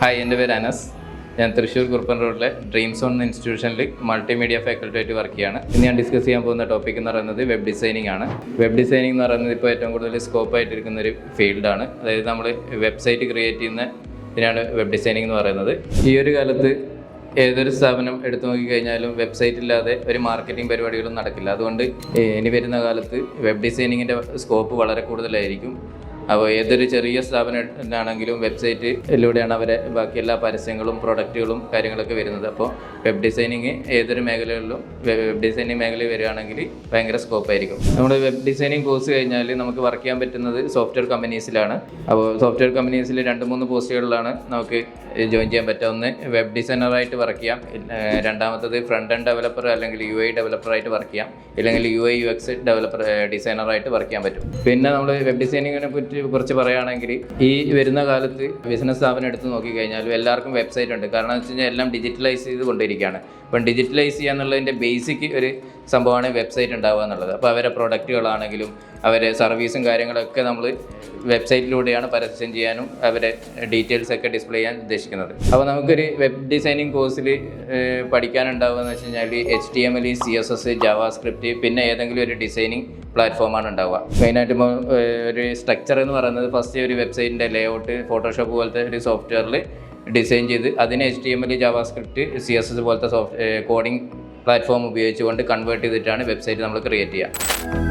Hi എന്റെ പേര് അനസ്. ഞാൻ തൃശ്ശൂർ കുറുപ്പൻ റോഡിലെ ഡ്രീം സോൺ ഇൻസ്റ്റിറ്റ്യൂഷനിൽ മൾട്ടിമീഡിയ ഫാക്കൽറ്റി ആയിട്ട് വർക്ക് ചെയ്യാണ്. ഇന്ന് ഞാൻ ഡിസ്കസ് ചെയ്യാൻ പോകുന്ന ടോപ്പിക് എന്ന് പറയുന്നത് വെബ് ഡിസൈനിങ് ആണ്. വെബ് ഡിസൈനിങ് എന്ന് പറയുന്നത് ഇപ്പോൾ ഏറ്റവും കൂടുതൽ സ്കോപ്പ് ആയിട്ടിരിക്കുന്ന ഒരു ഫീൽഡാണ് അതായത് നമ്മൾ വെബ്സൈറ്റ് ക്രിയേറ്റ് ചെയ്യുന്ന ഇതിനാണ് വെബ് ഡിസൈനിങ് എന്ന് പറയുന്നത്. ഈ ഒരു കാലത്ത് ഏതൊരു സ്ഥാപനം എടുത്തു നോക്കിക്കഴിഞ്ഞാലും വെബ്സൈറ്റ് ഇല്ലാതെ ഒരു മാർക്കറ്റിംഗ് പരിപാടികളും നടക്കില്ല. അതുകൊണ്ട് ഇനി വരുന്ന കാലത്ത് വെബ് ഡിസൈനിങ്ങിന്റെ സ്കോപ്പ് വളരെ കൂടുതലായിരിക്കും. അപ്പോൾ ഏതൊരു ചെറിയ സ്ഥാപനത്തിനാണെങ്കിലും വെബ്സൈറ്റിലൂടെയാണ് അവരെ ബാക്കി എല്ലാ പരസ്യങ്ങളും പ്രൊഡക്റ്റുകളും കാര്യങ്ങളൊക്കെ വരുന്നത്. അപ്പോൾ വെബ് ഡിസൈനിങ് ഏതൊരു മേഖലകളിലും വെബ് ഡിസൈനിങ് മേഖലയിൽ വരികയാണെങ്കിൽ ഭയങ്കര സ്കോപ്പായിരിക്കും നമ്മുടെ വെബ് ഡിസൈനിങ് കോഴ്സ് കഴിഞ്ഞാൽ നമുക്ക് വർക്ക് ചെയ്യാൻ പറ്റുന്നത് സോഫ്റ്റ്വെയർ കമ്പനീസിലാണ് അപ്പോൾ സോഫ്റ്റ്വെയർ കമ്പനീസിൽ രണ്ട് മൂന്ന് പോസ്റ്റുകളിലാണ് നമുക്ക് ജോയിൻ ചെയ്യാൻ പറ്റുക. ഒന്ന് വെബ് ഡിസൈനറായിട്ട് വർക്ക് ചെയ്യാം. രണ്ടാമത്തത് ഫ്രണ്ട് എൻഡ് ഡെവലപ്പർ അല്ലെങ്കിൽ യു ഐ ഡെവലപ്പറായിട്ട് വർക്ക് ചെയ്യാം. ഇല്ലെങ്കിൽ U I U X developer ഡിസൈനറായിട്ട് work ചെയ്യാൻ പറ്റും. പിന്നെ നമ്മൾ വെബ് ഡിസൈനിങ്ങിനെ പറ്റി കുറിച്ച് പറയുകയാണെങ്കിൽ ഈ വരുന്ന കാലത്ത് ബിസിനസ് സ്ഥാപനം എടുത്ത് നോക്കിക്കഴിഞ്ഞാൽ എല്ലാവർക്കും വെബ്സൈറ്റ് ഉണ്ട്. കാരണം എന്ന് വെച്ച് കഴിഞ്ഞാൽ എല്ലാം ഡിജിറ്റലൈസ് ചെയ്ത് കൊണ്ടിരിക്കുകയാണ്. അപ്പം ഡിജിറ്റലൈസ് ചെയ്യുക എന്നുള്ളതിന്റെ ബേസിക് ഒരു സംഭവമാണ് വെബ്സൈറ്റ് ഉണ്ടാവുക എന്നുള്ളത്. അപ്പോൾ അവരെ പ്രൊഡക്റ്റുകളാണെങ്കിലും അവരെ സർവീസും കാര്യങ്ങളൊക്കെ നമ്മൾ വെബ്സൈറ്റിലൂടെയാണ് പരസ്യം ചെയ്യാനും അവരെ ഡീറ്റെയിൽസ് ഒക്കെ ഡിസ്പ്ലേ ചെയ്യാൻ ഉദ്ദേശിക്കുന്നത്. അപ്പോൾ നമുക്കൊരു വെബ് ഡിസൈനിങ് കോഴ്സിൽ പഠിക്കാനുണ്ടാവുക എന്ന് വെച്ച് കഴിഞ്ഞാൽ H T M L C S S JavaScript പിന്നെ ഏതെങ്കിലും ഒരു ഡിസൈനിങ് പ്ലാറ്റ്ഫോമാണ് ഉണ്ടാവുക മെയിനായിട്ട് ഒരു സ്ട്രക്ചർ എന്ന് പറയുന്നത് ഫസ്റ്റ് ഒരു വെബ്സൈറ്റിന്റെ ലേഔട്ട് ഫോട്ടോഷോപ്പ് പോലത്തെ ഒരു സോഫ്റ്റ്വെയറിൽ ഡിസൈൻ ചെയ്ത് അതിന് H T M L JavaScript C S S പോലത്തെ സോഫ്റ്റ് കോഡിംഗ് പ്ലാറ്റ്ഫോം ഉപയോഗിച്ചുകൊണ്ട് കൺവേർട്ട് ചെയ്തിട്ടാണ് വെബ്സൈറ്റ് നമ്മൾ ക്രിയേറ്റ് ചെയ്യുക.